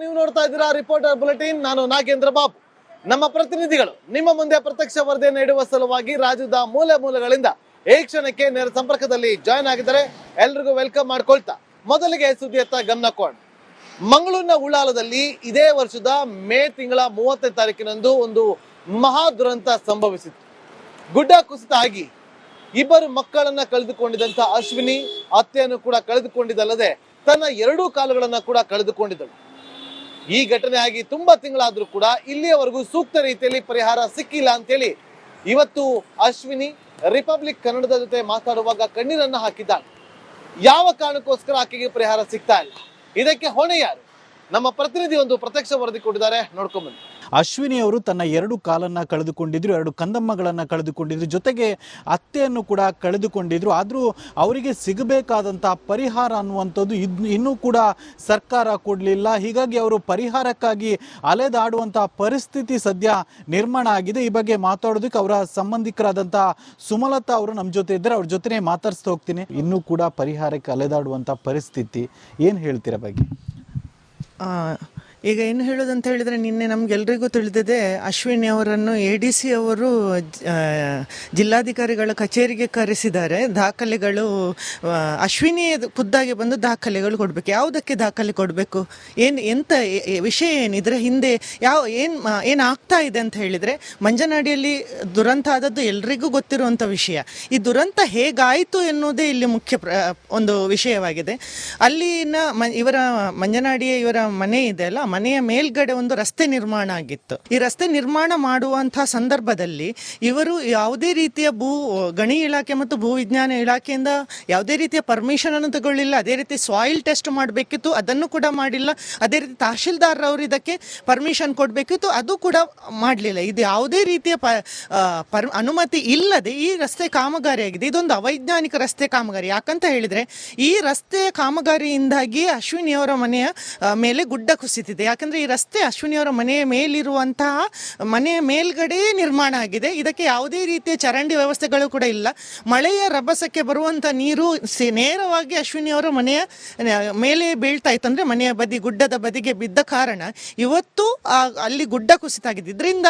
ನೀವು ನೋಡ್ತಾ ಇದ್ದೀರಾ ರಿಪೋರ್ಟರ್ ಬುಲೆಟಿನ್. ನಾನು ನಾಗೇಂದ್ರ ಬಾಬು. ನಮ್ಮ ಪ್ರತಿನಿಧಿಗಳು, ನಿಮ್ಮ ಮುಂದೆ ಪ್ರತ್ಯಕ್ಷ ವರದಿಯನ್ನು ನೀಡುವ ಸಲುವಾಗಿ ರಾಜ್ಯದ ಮೂಲೆ ಮೂಲೆಗಳಿಂದ ಈ ಕ್ಷಣಕ್ಕೆ ನೇರ ಸಂಪರ್ಕದಲ್ಲಿ ಜಾಯ್ನ್ ಆಗಿದ್ದಾರೆ. ಎಲ್ರಿಗೂ ವೆಲ್ಕಮ್ ಮಾಡ್ಕೊಳ್ತಾ. ಮೊದಲಿಗೆ ಸುದ್ದಿಯತ್ತ ಗಮನ ಕೊಡ. ಮಂಗಳೂರಿನ ಉಳ್ಳಾಲದಲ್ಲಿ ಇದೇ ವರ್ಷದ ಮೇ ತಿಂಗಳ ಮೂವತ್ತನೇ ತಾರೀಕಿನಂದು ಒಂದು ಮಹಾ ದುರಂತ ಸಂಭವಿಸಿತ್ತು. ಗುಡ್ಡ ಕುಸಿತ ಆಗಿ ಇಬ್ಬರು ಮಕ್ಕಳನ್ನ ಕಳೆದುಕೊಂಡಿದ್ದಂತ ಅಶ್ವಿನಿ, ಅತ್ತೆಯನ್ನು ಕೂಡ ಕಳೆದುಕೊಂಡಿದ್ದಲ್ಲದೆ ತನ್ನ ಎರಡೂ ಕಾಲುಗಳನ್ನ ಕೂಡ ಕಳೆದುಕೊಂಡಿದ್ದಳು. ಈ ಘಟನೆ ಆಗಿ ತುಂಬಾ ತಿಂಗಳಾದ್ರೂ ಕೂಡ ಇಲ್ಲಿಯವರೆಗೂ ಸೂಕ್ತ ರೀತಿಯಲ್ಲಿ ಪರಿಹಾರ ಸಿಕ್ಕಿಲ್ಲ ಅಂತೇಳಿ ಇವತ್ತು ಅಶ್ವಿನಿ ರಿಪಬ್ಲಿಕ್ ಕನ್ನಡದ ಜೊತೆ ಮಾತಾಡುವಾಗ ಕಣ್ಣೀರನ್ನ ಹಾಕಿದ್ದಾಳೆ ಯಾವ ಕಾರಣಕ್ಕೋಸ್ಕರ ಆಕೆಗೆ ಪರಿಹಾರ ಸಿಗ್ತಾ ಇಲ್ಲ? ಇದಕ್ಕೆ ಹೊಣೆ ಯಾರು? ನಮ್ಮ ಪ್ರತಿನಿಧಿ ಒಂದು ಪ್ರತ್ಯಕ್ಷ ವರದಿ ಕೊಟ್ಟಿದ್ದಾರೆ. ನೋಡ್ಕೊಂಬನ್ನಿ ಅಶ್ವಿನಿ ಅವರು ತನ್ನ ಎರಡು ಕಾಲನ್ನ ಕಳೆದುಕೊಂಡಿದ್ರು, ಎರಡು ಕಂದಮ್ಮಗಳನ್ನು ಕಳೆದುಕೊಂಡಿದ್ರು, ಜೊತೆಗೆ ಅತ್ತೆಯನ್ನು ಕೂಡ ಕಳೆದುಕೊಂಡಿದ್ರು. ಆದರೂ ಅವರಿಗೆ ಸಿಗಬೇಕಾದಂಥ ಪರಿಹಾರ ಅನ್ನುವಂಥದ್ದು ಇದು ಇನ್ನೂ ಕೂಡ ಸರ್ಕಾರ ಕೊಡಲಿಲ್ಲ. ಹೀಗಾಗಿ ಅವರು ಪರಿಹಾರಕ್ಕಾಗಿ ಅಲೆದಾಡುವಂಥ ಪರಿಸ್ಥಿತಿ ಸದ್ಯ ನಿರ್ಮಾಣ ಆಗಿದೆ. ಈ ಬಗ್ಗೆ ಮಾತಾಡೋದಕ್ಕೆ ಅವರ ಸಂಬಂಧಿಕರಾದಂಥ ಸುಮಲತಾ ಅವರು ನಮ್ಮ ಜೊತೆ ಇದ್ದಾರೆ. ಅವ್ರ ಜೊತೆ ಮಾತಾಡ್ಸ್ತಾ ಹೋಗ್ತೀನಿ. ಇನ್ನೂ ಕೂಡ ಪರಿಹಾರಕ್ಕೆ ಅಲೆದಾಡುವಂಥ ಪರಿಸ್ಥಿತಿ. ಏನು ಹೇಳ್ತೀರಾ ಬಗ್ಗೆ? ಈಗ ಏನು ಹೇಳೋದಂತ ಹೇಳಿದರೆ ನಿನ್ನೆ ನಮಗೆಲ್ರಿಗೂ ತಿಳಿದಿದೆ, ಅಶ್ವಿನಿ ಅವರನ್ನು ಎ ಡಿ ಸಿ ಅವರು ಜಿಲ್ಲಾಧಿಕಾರಿಗಳ ಕಚೇರಿಗೆ ಕರೆಸಿದ್ದಾರೆ. ದಾಖಲೆಗಳು ಅಶ್ವಿನಿ ಖುದ್ದಾಗಿ ಬಂದು ದಾಖಲೆಗಳು ಕೊಡಬೇಕು. ಯಾವುದಕ್ಕೆ ದಾಖಲೆ ಕೊಡಬೇಕು? ಏನು ಎಂಥ ವಿಷಯ ಏನಿದ್ರೆ ಹಿಂದೆ ಯಾವ, ಏನು ಏನು ಆಗ್ತಾ ಇದೆ ಅಂತ ಹೇಳಿದರೆ, ಮಂಜನಾಡಿಯಲ್ಲಿ ದುರಂತ ಆದದ್ದು ಎಲ್ರಿಗೂ ಗೊತ್ತಿರುವಂಥ ವಿಷಯ. ಈ ದುರಂತ ಹೇಗಾಯಿತು ಎನ್ನುವುದೇ ಇಲ್ಲಿ ಮುಖ್ಯ ಒಂದು ವಿಷಯವಾಗಿದೆ. ಅಲ್ಲಿನ ಮ, ಇವರ ಮಂಜನಾಡಿಯ ಇವರ ಮನೆ ಇದೆ ಅಲ್ಲ? ಮನೆಯ ಮೇಲ್ಗಡೆ ಒಂದು ರಸ್ತೆ ನಿರ್ಮಾಣ ಆಗಿತ್ತು. ಈ ರಸ್ತೆ ನಿರ್ಮಾಣ ಮಾಡುವಂತಹ ಸಂದರ್ಭದಲ್ಲಿ ಇವರು ಯಾವುದೇ ರೀತಿಯ ಭೂ, ಗಣಿ ಇಲಾಖೆ ಮತ್ತು ಭೂ ವಿಜ್ಞಾನ ಇಲಾಖೆಯಿಂದ ಯಾವುದೇ ರೀತಿಯ ಪರ್ಮಿಷನ್ ಅನ್ನು ತಗೊಳ್ಳಿಲ್ಲ. ಅದೇ ರೀತಿ ಸಾಯಿಲ್ ಟೆಸ್ಟ್ ಮಾಡಬೇಕಿತ್ತು, ಅದನ್ನು ಕೂಡ ಮಾಡಿಲ್ಲ. ಅದೇ ರೀತಿ ತಹಶೀಲ್ದಾರ್ ಅವರು ಇದಕ್ಕೆ ಪರ್ಮಿಷನ್ ಕೊಡಬೇಕಿತ್ತು, ಅದು ಕೂಡ ಮಾಡಲಿಲ್ಲ. ಇದು ಯಾವುದೇ ರೀತಿಯ ಪರ್, ಅನುಮತಿ ಇಲ್ಲದೆ ಈ ರಸ್ತೆ ಕಾಮಗಾರಿ ಆಗಿದೆ ಇದೊಂದು ಅವೈಜ್ಞಾನಿಕ ರಸ್ತೆ ಕಾಮಗಾರಿ. ಯಾಕಂತ ಹೇಳಿದರೆ ಈ ರಸ್ತೆ ಕಾಮಗಾರಿಯಿಂದಾಗಿ ಅಶ್ವಿನಿಯವರ ಮನೆಯ ಮೇಲೆ ಗುಡ್ಡ ಕುಸಿತಿದೆ. ಯಾಕಂದರೆ ಈ ರಸ್ತೆ ಅಶ್ವಿನಿಯವರ ಮನೆಯ ಮೇಲಿರುವಂತಹ ಮನೆಯ ಮೇಲ್ಗಡೆ ನಿರ್ಮಾಣ ಆಗಿದೆ. ಇದಕ್ಕೆ ಯಾವುದೇ ರೀತಿಯ ಚರಂಡಿ ವ್ಯವಸ್ಥೆಗಳು ಕೂಡ ಇಲ್ಲ. ಮಳೆಯ ರಭಸಕ್ಕೆ ಬರುವಂಥ ನೀರು ನೇರವಾಗಿ ನೇರವಾಗಿ ಅಶ್ವಿನಿಯವರ ಮನೆಯ ಮೇಲೆ ಬೀಳ್ತಾ ಇತ್ತು. ಅಂದರೆ ಮನೆಯ ಬದಿ, ಗುಡ್ಡದ ಬದಿಗೆ ಬಿದ್ದ ಕಾರಣ. ಇವತ್ತು ಅಲ್ಲಿ ಗುಡ್ಡ ಕುಸಿತಾಗಿದೆ. ಇದರಿಂದ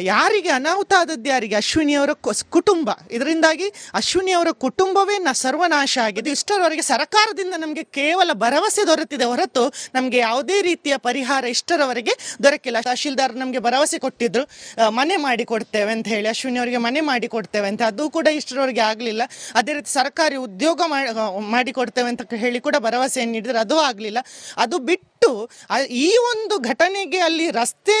ಯಾರಿಗೆ ಅನಾಹುತ ಆದದ್ದು ಯಾರಿಗೆ? ಅಶ್ವಿನಿಯವರ ಕುಟುಂಬ. ಇದರಿಂದಾಗಿ ಅಶ್ವಿನಿಯವರ ಕುಟುಂಬವೇ ನ ಸರ್ವನಾಶ ಆಗಿದೆ. ಇಷ್ಟರವರೆಗೆ ಸರ್ಕಾರದಿಂದ ನಮಗೆ ಕೇವಲ ಭರವಸೆ ದೊರೆತಿದೆ ಹೊರತು ನಮಗೆ ಯಾವುದೇ ರೀತಿಯ ಪರಿಹಾರ ಇಷ್ಟರವರೆಗೆ ದೊರಕಿಲ್ಲ. ತಹಶೀಲ್ದಾರ್ ನಮಗೆ ಭರವಸೆ ಕೊಟ್ಟಿದ್ರು. ಮನೆ ಮಾಡಿ ಕೊಡ್ತೇವೆ ಅಂತ ಹೇಳಿ, ಅಶ್ವಿನಿ ಅವರಿಗೆ ಮನೆ ಮಾಡಿ ಕೊಡ್ತೇವೆ ಅಂತ. ಅದು ಕೂಡ ಇಷ್ಟರವರೆಗೆ ಆಗಲಿಲ್ಲ. ಅದೇ ರೀತಿ ಸರ್ಕಾರಿ ಉದ್ಯೋಗ ಮಾಡಿ ಕೊಡ್ತೇವೆ ಅಂತ ಹೇಳಿ ಕೂಡ ಭರವಸೆಯನ್ನು ನೀಡಿದ್ರೆ. ಅದು ಆಗಲಿಲ್ಲ. ಅದು ಬಿಟ್ಟು ಈ ಒಂದು ಘಟನೆಗೆ ಅಲ್ಲಿ ರಸ್ತೆ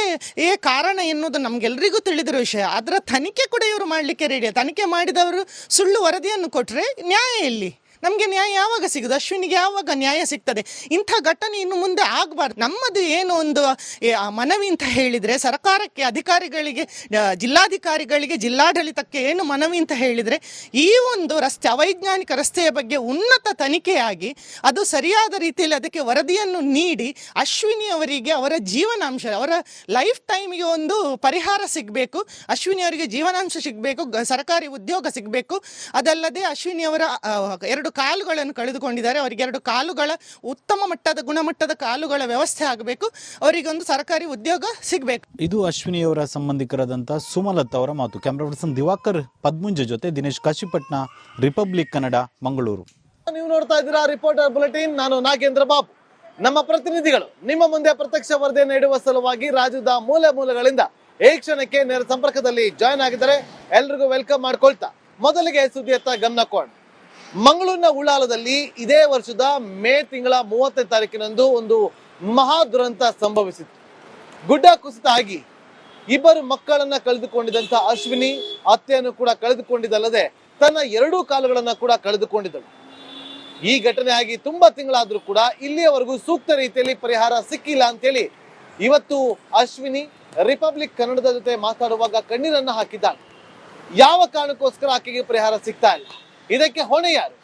ಏ ಕಾರಣ ಎನ್ನುವುದು ನಮ್ಗೆಲ್ರಿಗೂ ತಿಳಿದಿರೋ ವಿಷಯ. ಅದರ ತನಿಖೆ ಕೂಡ ಇವರು ಮಾಡಲಿಕ್ಕೆ ರೆಡಿ ತನಿಖೆ ಮಾಡಿದವರು ಸುಳ್ಳು ವರದಿಯನ್ನು ಕೊಟ್ಟರೆ ನ್ಯಾಯ ಎಲ್ಲಿ? ನಮಗೆ ನ್ಯಾಯ ಯಾವಾಗ ಸಿಗುದು? ಅಶ್ವಿನಿಗೆ ಯಾವಾಗ ನ್ಯಾಯ ಸಿಗ್ತದೆ? ಇಂಥ ಘಟನೆ ಇನ್ನು ಮುಂದೆ ಆಗಬಾರ್ದು. ನಮ್ಮದು ಏನು ಒಂದು ಮನವಿ ಅಂತ ಹೇಳಿದರೆ, ಸರ್ಕಾರಕ್ಕೆ ಅಧಿಕಾರಿಗಳಿಗೆ ಜಿಲ್ಲಾಧಿಕಾರಿಗಳಿಗೆ, ಜಿಲ್ಲಾಡಳಿತಕ್ಕೆ ಏನು ಮನವಿ ಅಂತ ಹೇಳಿದರೆ, ಈ ಒಂದು ರಸ್ತೆ, ಅವೈಜ್ಞಾನಿಕ ರಸ್ತೆಯ ಬಗ್ಗೆ ಉನ್ನತ ತನಿಖೆಯಾಗಿ, ಅದು ಸರಿಯಾದ ರೀತಿಯಲ್ಲಿ ಅದಕ್ಕೆ ವರದಿಯನ್ನು ನೀಡಿ, ಅಶ್ವಿನಿ ಅವರಿಗೆ ಅವರ ಜೀವನಾಂಶ, ಅವರ ಲೈಫ್ ಟೈಮಿಗೆ ಒಂದು ಪರಿಹಾರ ಸಿಗಬೇಕು. ಅಶ್ವಿನಿ ಅವರಿಗೆ ಜೀವನಾಂಶ ಸಿಗಬೇಕು ಸರ್ಕಾರಿ ಉದ್ಯೋಗ ಸಿಗಬೇಕು. ಅದಲ್ಲದೆ ಅಶ್ವಿನಿ ಅವರ ಎರಡು ಕಾಲುಗಳನ್ನು ಕಳೆದುಕೊಂಡಿದ್ದಾರೆ. ಅವರಿಗೆ ಎರಡು ಕಾಲುಗಳ ಉತ್ತಮ ಮಟ್ಟದ ಗುಣಮಟ್ಟದ ಕಾಲುಗಳ ವ್ಯವಸ್ಥೆ ಆಗಬೇಕು. ಅವರಿಗೆ ಒಂದು ಸರ್ಕಾರಿ ಉದ್ಯೋಗ ಸಿಗಬೇಕು. ಇದು ಅಶ್ವಿನಿಯವರ ಸಂಬಂಧಿಕರಾದಂಥ ಸುಮಲತ್ ಅವರ ಮಾತು. ಕ್ಯಾಮ್ರಾ ಪರ್ಸನ್ ದಿವಾಕರ್ ಪದ್ಮುಂಜ ಜೊತೆ ದಿನೇಶ್ ಕಾಶಿಪಟ್ನ ರಿಪಬ್ಲಿಕ್ ಕನ್ನಡ ಮಂಗಳೂರು. ನೀವು ನೋಡ್ತಾ ಇದ್ದೀರಾ ರಿಪೋರ್ಟರ್ ಬುಲೆಟಿನ್ ನಾನು ನಾಗೇಂದ್ರ ಬಾಬು. ನಮ್ಮ ಪ್ರತಿನಿಧಿಗಳು ನಿಮ್ಮ ಮುಂದೆ ಪ್ರತ್ಯಕ್ಷ ವರದಿಯನ್ನು ನೀಡುವ ಸಲುವಾಗಿ ರಾಜ್ಯದ ಮೂಲೆ ಮೂಲೆಗಳಿಂದ ಈ ಕ್ಷಣಕ್ಕೆ ನೇರ ಸಂಪರ್ಕದಲ್ಲಿ ಜಾಯ್ನ್ ಆಗಿದ್ದಾರೆ. ಎಲ್ರಿಗೂ ವೆಲ್ಕಮ್ ಮಾಡ್ಕೊಳ್ತಾ. ಮೊದಲಿಗೆ ಸುದ್ದಿಯತ್ತ ಗಮನ ಕೊಡ. ಮಂಗಳೂರಿನ ಉಳ್ಳಾಲದಲ್ಲಿ ಇದೇ ವರ್ಷದ ಮೇ ತಿಂಗಳ ಮೂವತ್ತನೇ ತಾರೀಕಿನಂದು ಒಂದು ಮಹಾ ದುರಂತ ಸಂಭವಿಸಿತ್ತು. ಗುಡ್ಡ ಕುಸಿತ ಆಗಿ ಇಬ್ಬರು ಮಕ್ಕಳನ್ನ ಕಳೆದುಕೊಂಡಿದ್ದಂತ ಅಶ್ವಿನಿ ಅತ್ತೆಯನ್ನು ಕೂಡ ಕಳೆದುಕೊಂಡಿದ್ದಲ್ಲದೆ ತನ್ನ ಎರಡೂ ಕಾಲುಗಳನ್ನ ಕೂಡ ಕಳೆದುಕೊಂಡಿದ್ದಳು. ಈ ಘಟನೆ ಆಗಿ ತುಂಬಾ ತಿಂಗಳಾದ್ರೂ ಕೂಡ ಇಲ್ಲಿಯವರೆಗೂ ಸೂಕ್ತ ರೀತಿಯಲ್ಲಿ ಪರಿಹಾರ ಸಿಕ್ಕಿಲ್ಲ ಅಂತೇಳಿ ಇವತ್ತು ಅಶ್ವಿನಿ ರಿಪಬ್ಲಿಕ್ ಕನ್ನಡದ ಜೊತೆ ಮಾತಾಡುವಾಗ ಕಣ್ಣೀರನ್ನ ಹಾಕಿದ್ದಾಳೆ. ಯಾವ ಕಾರಣಕ್ಕೋಸ್ಕರ ಆಕೆಗೆ ಪರಿಹಾರ ಸಿಗ್ತಾ ಇಲ್ಲ? ಇದಕ್ಕೆ ಹೊಣೆ ಯಾರು?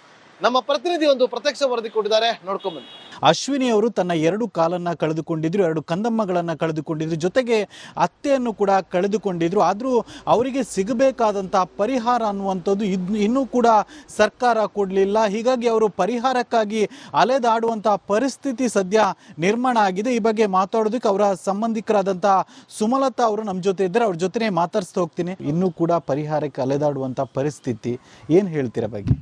ನಮ್ಮ ಪ್ರತಿನಿಧಿ ಒಂದು ಪ್ರತ್ಯಕ್ಷ ವರದಿ ಕೊಟ್ಟಿದ್ದಾರೆ. ನೋಡ್ಕೊಂಬನ್ನಿ ಅಶ್ವಿನಿ ಅವರು ತನ್ನ ಎರಡು ಕಾಲನ್ನ ಕಳೆದುಕೊಂಡಿದ್ರು, ಎರಡು ಕಂದಮ್ಮಗಳನ್ನ ಕಳೆದುಕೊಂಡಿದ್ರು, ಜೊತೆಗೆ ಅತ್ತೆಯನ್ನು ಕೂಡ ಕಳೆದುಕೊಂಡಿದ್ರು. ಆದರೂ ಅವರಿಗೆ ಸಿಗಬೇಕಾದಂಥ ಪರಿಹಾರ ಅನ್ನುವಂಥದ್ದು ಇದು ಇನ್ನೂ ಕೂಡ ಸರ್ಕಾರ ಕೊಡಲಿಲ್ಲ. ಹೀಗಾಗಿ ಅವರು ಪರಿಹಾರಕ್ಕಾಗಿ ಅಲೆದಾಡುವಂಥ ಪರಿಸ್ಥಿತಿ ಸದ್ಯ ನಿರ್ಮಾಣ ಆಗಿದೆ. ಈ ಬಗ್ಗೆ ಮಾತಾಡೋದಕ್ಕೆ ಅವರ ಸಂಬಂಧಿಕರಾದಂಥ ಸುಮಲತಾ ಅವರು ನಮ್ಮ ಜೊತೆ ಇದ್ದಾರೆ. ಅವ್ರ ಜೊತೆ ಮಾತಾಡ್ಸ್ತಾ ಹೋಗ್ತೀನಿ. ಇನ್ನೂ ಕೂಡ ಪರಿಹಾರಕ್ಕೆ ಅಲೆದಾಡುವಂಥ ಪರಿಸ್ಥಿತಿ. ಏನು ಹೇಳ್ತೀರಾ ಬಗ್ಗೆ?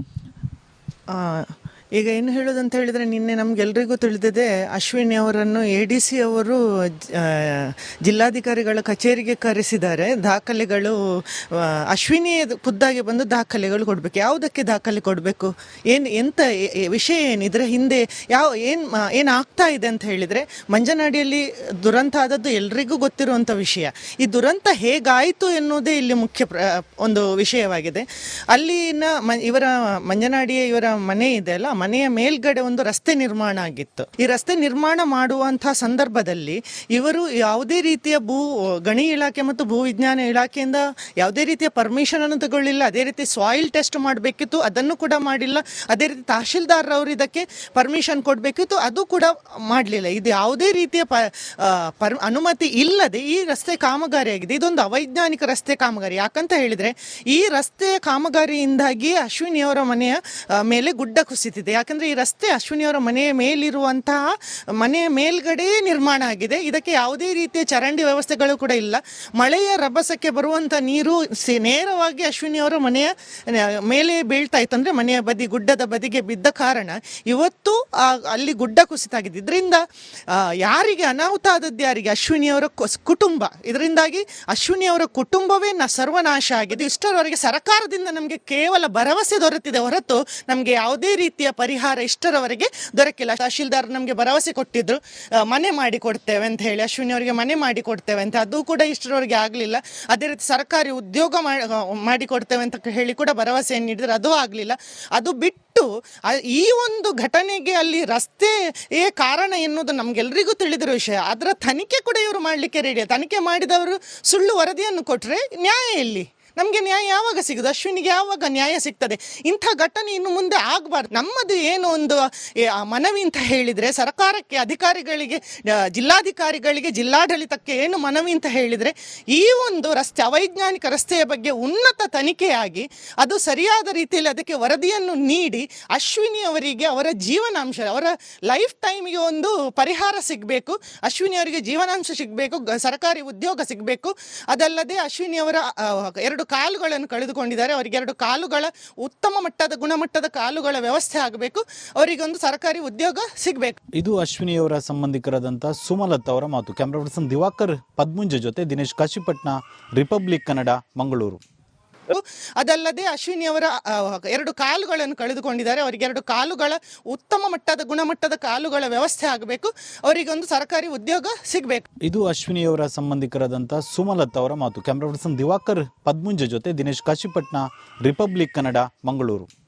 ಈಗ ಏನು ಹೇಳೋದಂತ ಹೇಳಿದ್ರೆ ನಿನ್ನೆ ನಮ್ಗೆಲ್ರಿಗೂ ತಿಳಿದಿದೆ, ಅಶ್ವಿನಿ ಅವರನ್ನು ಎ ಡಿ ಸಿ ಅವರು ಜಿಲ್ಲಾಧಿಕಾರಿಗಳ ಕಚೇರಿಗೆ ಕರೆಸಿದ್ದಾರೆ. ದಾಖಲೆಗಳು ಅಶ್ವಿನಿ ಖುದ್ದಾಗಿ ಬಂದು ದಾಖಲೆಗಳು ಕೊಡಬೇಕು. ಯಾವುದಕ್ಕೆ ದಾಖಲೆ ಕೊಡಬೇಕು? ಏನು ಎಂಥ ವಿಷಯ ಏನಿದ್ರೆ ಹಿಂದೆ ಯಾವ, ಏನು ಏನು ಆಗ್ತಾ ಇದೆ ಅಂತ ಹೇಳಿದರೆ, ಮಂಜನಾಡಿಯಲ್ಲಿ ದುರಂತ ಆದದ್ದು ಎಲ್ರಿಗೂ ಗೊತ್ತಿರುವಂಥ ವಿಷಯ. ಈ ದುರಂತ ಹೇಗಾಯಿತು ಎನ್ನುವುದೇ ಇಲ್ಲಿ ಮುಖ್ಯ ಒಂದು ವಿಷಯವಾಗಿದೆ. ಅಲ್ಲಿನ ಮ, ಇವರ ಮಂಜನಾಡಿಯ ಇವರ ಮನೆ ಇದೆ ಅಲ್ಲ? ಮನೆಯ ಮೇಲ್ಗಡೆ ಒಂದು ರಸ್ತೆ ನಿರ್ಮಾಣ ಆಗಿತ್ತು. ಈ ರಸ್ತೆ ನಿರ್ಮಾಣ ಮಾಡುವಂತಹ ಸಂದರ್ಭದಲ್ಲಿ ಇವರು ಯಾವುದೇ ರೀತಿಯ ಭೂ, ಗಣಿ ಇಲಾಖೆ ಮತ್ತು ಭೂ ವಿಜ್ಞಾನ ಇಲಾಖೆಯಿಂದ ಯಾವುದೇ ರೀತಿಯ ಪರ್ಮಿಷನ್ ಅನ್ನು ತಗೊಳ್ಳಿಲ್ಲ. ಅದೇ ರೀತಿ ಸಾಯಿಲ್ ಟೆಸ್ಟ್ ಮಾಡಬೇಕಿತ್ತು, ಅದನ್ನು ಕೂಡ ಮಾಡಿಲ್ಲ. ಅದೇ ರೀತಿ ತಹಶೀಲ್ದಾರ್ ಅವರು ಇದಕ್ಕೆ ಪರ್ಮಿಷನ್ ಕೊಡಬೇಕಿತ್ತು, ಅದು ಕೂಡ ಮಾಡಲಿಲ್ಲ. ಇದು ಯಾವುದೇ ರೀತಿಯ ಪರ್, ಅನುಮತಿ ಇಲ್ಲದೆ ಈ ರಸ್ತೆ ಕಾಮಗಾರಿ ಆಗಿದೆ ಇದೊಂದು ಅವೈಜ್ಞಾನಿಕ ರಸ್ತೆ ಕಾಮಗಾರಿ. ಯಾಕಂತ ಹೇಳಿದ್ರೆ ಈ ರಸ್ತೆ ಕಾಮಗಾರಿಯಿಂದಾಗಿ ಅಶ್ವಿನಿಯವರ ಮನೆಯ ಮೇಲೆ ಗುಡ್ಡ ಕುಸಿತಿದೆ. ಯಾಕಂದ್ರೆ ಈ ರಸ್ತೆ ಅಶ್ವಿನಿಯವರ ಮನೆಯ ಮೇಲಿರುವಂತಹ ಮನೆಯ ಮೇಲ್ಗಡೆ ನಿರ್ಮಾಣ ಆಗಿದೆ. ಇದಕ್ಕೆ ಯಾವುದೇ ರೀತಿಯ ಚರಂಡಿ ವ್ಯವಸ್ಥೆಗಳು ಕೂಡ ಇಲ್ಲ. ಮಳೆಯ ರಭಸಕ್ಕೆ ಬರುವಂತ ನೀರು ನೇರವಾಗಿ ನೇರವಾಗಿ ಅಶ್ವಿನಿಯವರ ಮನೆಯ ಮೇಲೆ ಬೀಳ್ತಾ ಇತ್ತು. ಅಂದ್ರೆ ಮನೆಯ ಬದಿ, ಗುಡ್ಡದ ಬದಿಗೆ ಬಿದ್ದ ಕಾರಣ. ಇವತ್ತು ಅಲ್ಲಿ ಗುಡ್ಡ ಕುಸಿತಾಗಿದೆ. ಇದರಿಂದ ಯಾರಿಗೆ ಅನಾಹುತ ಆದದ್ದು ಯಾರಿಗೆ? ಅಶ್ವಿನಿಯವರ ಕುಟುಂಬ. ಇದರಿಂದಾಗಿ ಅಶ್ವಿನಿಯವರ ಕುಟುಂಬವೇ ನ ಸರ್ವನಾಶ ಆಗಿದೆ. ಇಷ್ಟರವರೆಗೆ ಸರ್ಕಾರದಿಂದ ನಮಗೆ ಕೇವಲ ಭರವಸೆ ದೊರೆತಿದೆ ಹೊರತು ನಮಗೆ ಯಾವುದೇ ರೀತಿಯ ಪರಿಹಾರ ಇಷ್ಟರವರೆಗೆ ದೊರಕಿಲ್ಲ. ತಹಶೀಲ್ದಾರ್ ನಮಗೆ ಭರವಸೆ ಕೊಟ್ಟಿದ್ರು. ಮನೆ ಮಾಡಿ ಕೊಡ್ತೇವೆ ಅಂತ ಹೇಳಿ, ಅಶ್ವಿನಿ ಅವರಿಗೆ ಮನೆ ಮಾಡಿ ಕೊಡ್ತೇವೆ ಅಂತ. ಅದು ಕೂಡ ಇಷ್ಟರವರೆಗೆ ಆಗಲಿಲ್ಲ. ಅದೇ ರೀತಿ ಸರ್ಕಾರಿ ಉದ್ಯೋಗ ಮಾಡಿ ಕೊಡ್ತೇವೆ ಅಂತ ಹೇಳಿ ಕೂಡ ಭರವಸೆಯನ್ನು ನೀಡಿದ್ರೆ. ಅದು ಆಗಲಿಲ್ಲ. ಅದು ಬಿಟ್ಟು ಈ ಒಂದು ಘಟನೆಗೆ ಅಲ್ಲಿ ರಸ್ತೆ ಏ ಕಾರಣ ಎನ್ನುವುದು ನಮ್ಗೆಲ್ರಿಗೂ ತಿಳಿದಿರೋ ವಿಷಯ. ಅದರ ತನಿಖೆ ಕೂಡ ಇವರು ಮಾಡಲಿಕ್ಕೆ ರೆಡಿ ತನಿಖೆ ಮಾಡಿದವರು ಸುಳ್ಳು ವರದಿಯನ್ನು ಕೊಟ್ಟರೆ ನ್ಯಾಯ ಎಲ್ಲಿ? ನಮಗೆ ನ್ಯಾಯ ಯಾವಾಗ ಸಿಗುದು? ಅಶ್ವಿನಿಗೆ ಯಾವಾಗ ನ್ಯಾಯ ಸಿಗ್ತದೆ? ಇಂಥ ಘಟನೆ ಇನ್ನು ಮುಂದೆ ಆಗಬಾರ್ದು. ನಮ್ಮದು ಏನು ಒಂದು ಮನವಿ ಅಂತ ಹೇಳಿದರೆ, ಸರ್ಕಾರಕ್ಕೆ ಅಧಿಕಾರಿಗಳಿಗೆ ಜಿಲ್ಲಾಧಿಕಾರಿಗಳಿಗೆ, ಜಿಲ್ಲಾಡಳಿತಕ್ಕೆ ಏನು ಮನವಿ ಅಂತ ಹೇಳಿದರೆ, ಈ ಒಂದು ರಸ್ತೆ, ಅವೈಜ್ಞಾನಿಕ ರಸ್ತೆಯ ಬಗ್ಗೆ ಉನ್ನತ ತನಿಖೆಯಾಗಿ, ಅದು ಸರಿಯಾದ ರೀತಿಯಲ್ಲಿ ಅದಕ್ಕೆ ವರದಿಯನ್ನು ನೀಡಿ, ಅಶ್ವಿನಿ ಅವರಿಗೆ ಅವರ ಜೀವನಾಂಶ, ಅವರ ಲೈಫ್ ಟೈಮಿಗೆ ಒಂದು ಪರಿಹಾರ ಸಿಗಬೇಕು. ಅಶ್ವಿನಿ ಅವರಿಗೆ ಜೀವನಾಂಶ ಸಿಗಬೇಕು ಸರ್ಕಾರಿ ಉದ್ಯೋಗ ಸಿಗಬೇಕು. ಅದಲ್ಲದೆ ಅಶ್ವಿನಿ ಅವರ ಎರಡು ಕಾಲುಗಳನ್ನು ಕಳೆದುಕೊಂಡಿದ್ದಾರೆ. ಅವರಿಗೆ ಎರಡು ಕಾಲುಗಳ ಉತ್ತಮ ಮಟ್ಟದ, ಗುಣಮಟ್ಟದ ಕಾಲುಗಳ ವ್ಯವಸ್ಥೆ ಆಗಬೇಕು. ಅವರಿಗೆ ಒಂದು ಸರ್ಕಾರಿ ಉದ್ಯೋಗ ಸಿಗಬೇಕು. ಇದು ಅಶ್ವಿನಿಯವರ ಸಂಬಂಧಿಕರಾದಂಥ ಸುಮಲತ್ ಅವರ ಮಾತು. ಕ್ಯಾಮ್ರಾ ಪರ್ಸನ್ ದಿವಾಕರ್ ಪದ್ಮುಂಜ ಜೊತೆ ದಿನೇಶ್ ಕಾಶಿಪಟ್ನ ರಿಪಬ್ಲಿಕ್ ಕನ್ನಡ, ಮಂಗಳೂರು. ಅದಲ್ಲದೆ ಅಶ್ವಿನಿ ಅವರ ಎರಡು ಕಾಲುಗಳನ್ನು ಕಳೆದುಕೊಂಡಿದ್ದಾರೆ. ಅವರಿಗೆ ಎರಡು ಕಾಲುಗಳ ಉತ್ತಮ ಮಟ್ಟದ, ಗುಣಮಟ್ಟದ ಕಾಲುಗಳ ವ್ಯವಸ್ಥೆ ಆಗಬೇಕು. ಅವರಿಗೆ ಒಂದು ಸರ್ಕಾರಿ ಉದ್ಯೋಗ ಸಿಗಬೇಕು. ಇದು ಅಶ್ವಿನಿ ಅವರ ಸಂಬಂಧಿಕರಾದಂತಹ ಸುಮಲತ್ ಅವರ ಮಾತು. ಕ್ಯಾಮ್ರಾ ಪರ್ಸನ್ ದಿವಾಕರ್ ಪದ್ಮುಂಜ ಜೊತೆ ದಿನೇಶ್ ಕಾಶಿಪಟ್ನ ರಿಪಬ್ಲಿಕ್ ಕನ್ನಡ, ಮಂಗಳೂರು.